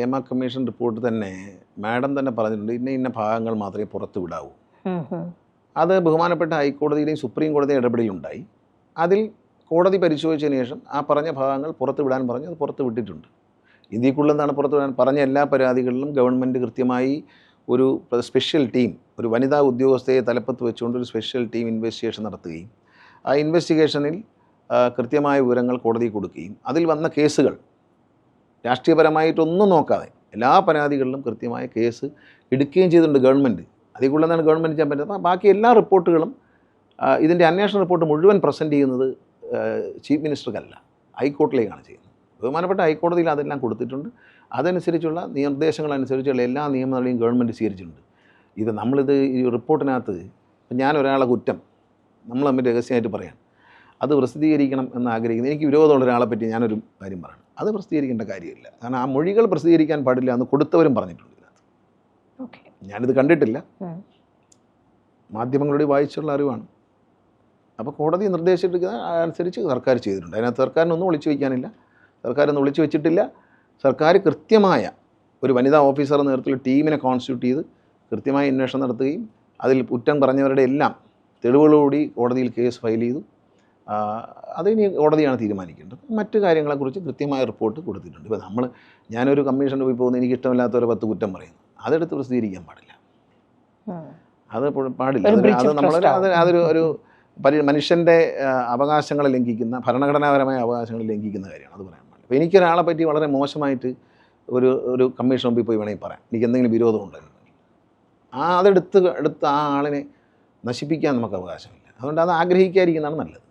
Hema commission report തന്നെ madam തന്നെ പറഞ്ഞിട്ടുണ്ട് ഇന്ന ഇന്ന ഭാഗങ്ങൾ മാത്രമേ പുറത്ത് വിടാവൂ. അത് ബഹുമാനപ്പെട്ട ഹൈക്കോടതിയിലെയും സുപ്രീം കോടതി ഇടപെടലുണ്ടായി. അതിൽ കോടതി പരിശോധിച്ചതിന് ശേഷം ആ പറഞ്ഞ ഭാഗങ്ങൾ പുറത്ത് വിടാൻ പറഞ്ഞ് അത് പുറത്ത് വിട്ടിട്ടുണ്ട്. ഇതിക്കുള്ളെന്നാണ് പുറത്ത് വിടാൻ? പറഞ്ഞ എല്ലാ പരാതികളിലും ഗവൺമെന്റ് കൃത്യമായി ഒരു സ്പെഷ്യൽ ടീം ഒരു വനിതാ ഉദ്യോഗസ്ഥയെ തലപ്പത്ത് വെച്ചുകൊണ്ട് ഒരു സ്പെഷ്യൽ ടീം ഇൻവെസ്റ്റിഗേഷൻ നടത്തുകയും ആ ഇൻവെസ്റ്റിഗേഷനിൽ കൃത്യമായ വിവരങ്ങൾ കോടതി കൊടുക്കുകയും അതിൽ വന്ന കേസുകൾ രാഷ്ട്രീയപരമായിട്ടൊന്നും നോക്കാതെ എല്ലാ പരാതികളിലും കൃത്യമായ കേസ് എടുക്കുകയും ചെയ്തിട്ടുണ്ട് ഗവൺമെന്റ്. അതിൽ ഗവൺമെന്റ് ചെയ്യാൻ പറ്റുന്നത്. ബാക്കി എല്ലാ റിപ്പോർട്ടുകളും ഇതിന്റെ അന്വേഷണ റിപ്പോർട്ട് മുഴുവൻ പ്രസന്റ് ചെയ്യുന്നത് ചീഫ് മിനിസ്റ്റർക്കല്ല. ഹൈക്കോടതിയിലേക്കാണ് ചെയ്യുന്നത്. ബഹുമാനപ്പെട്ട ഹൈക്കോടതിയിൽ അതെല്ലാം കൊടുത്തിട്ടുണ്ട്. അതനുസരിച്ചുള്ള നിർദ്ദേശങ്ങൾ അനുസരിച്ചുള്ള എല്ലാ നിയമങ്ങളെയും ഗവൺമെന്റ് സ്വീകരിച്ചിട്ടുണ്ട്. ഇത് നമ്മളിത് ഈ റിപ്പോർട്ടിനകത്ത് ഞാൻ ഒരാളെ കുറ്റം നമ്മൾ തമ്മിൽ രഹസ്യമായിട്ട് പറയാം. അത് പ്രസിദ്ധീകരിക്കണം എന്ന് ആഗ്രഹിക്കുന്നത് എനിക്ക് വിരോധമുള്ള ഒരാളെ പറ്റി ഞാനൊരു കാര്യം പറയണം. അത് പ്രസിദ്ധീകരിക്കേണ്ട കാര്യമില്ല. കാരണം ആ മൊഴികൾ പ്രസിദ്ധീകരിക്കാൻ പാടില്ല എന്ന് കൊടുത്തവരും പറഞ്ഞിട്ടുണ്ട് ഇതിനകത്ത്. ഞാനിത് കണ്ടിട്ടില്ല. മാധ്യമങ്ങളോട് വായിച്ചുള്ള അറിവാണ്. അപ്പോൾ കോടതി നിർദ്ദേശിച്ചിട്ട് അനുസരിച്ച് സർക്കാർ ചെയ്തിട്ടുണ്ട്. അതിനകത്ത് സർക്കാരിനൊന്നും ഒളിച്ചു വയ്ക്കാനില്ല. സർക്കാരൊന്നും ഒളിച്ചു വെച്ചിട്ടില്ല. സർക്കാർ കൃത്യമായ ഒരു വനിതാ ഓഫീസർ എന്ന നേതൃത്വത്തിൽ ടീമിനെ കോൺസ്റ്റിറ്റ്യൂട്ട് ചെയ്ത് കൃത്യമായ അന്വേഷണം നടത്തുകയും അതിൽ കുറ്റം പറഞ്ഞവരുടെ എല്ലാം തെളിവുകളോടി കോടതിയിൽ കേസ് ഫയൽ ചെയ്തു. അത് ഇനി കോടതിയാണ് തീരുമാനിക്കേണ്ടത്. മറ്റു കാര്യങ്ങളെക്കുറിച്ച് കൃത്യമായ റിപ്പോർട്ട് കൊടുത്തിട്ടുണ്ട്. ഇപ്പോൾ നമ്മൾ ഞാനൊരു കമ്മീഷന്റെ പോയി പോകുന്നത് എനിക്ക് ഇഷ്ടമില്ലാത്ത ഒരു പത്ത് കുറ്റം പറയുന്നു. അതെടുത്ത് പ്രസിദ്ധീകരിക്കാൻ പാടില്ല. അത് പാടില്ല. അത് അത് അതൊരു ഒരു പരി മനുഷ്യന്റെ അവകാശങ്ങളെ ലംഘിക്കുന്ന ഭരണഘടനാപരമായ അവകാശങ്ങളെ ലംഘിക്കുന്ന കാര്യമാണ്. അത് പറയാൻ പാടില്ല. അപ്പോൾ എനിക്കൊരാളെ പറ്റി വളരെ മോശമായിട്ട് ഒരു ഒരു കമ്മീഷൻ മുമ്പിൽ പോയി വേണമെങ്കിൽ പറയാം. എനിക്ക് എന്തെങ്കിലും വിരോധമുണ്ടെങ്കിൽ ആ അതെടുത്ത് എടുത്ത് ആ ആളിനെ നശിപ്പിക്കാൻ നമുക്ക് അവകാശമില്ല. അതുകൊണ്ട് അത് ആഗ്രഹിക്കാതിരിക്കുന്നതാണ് നല്ലത്.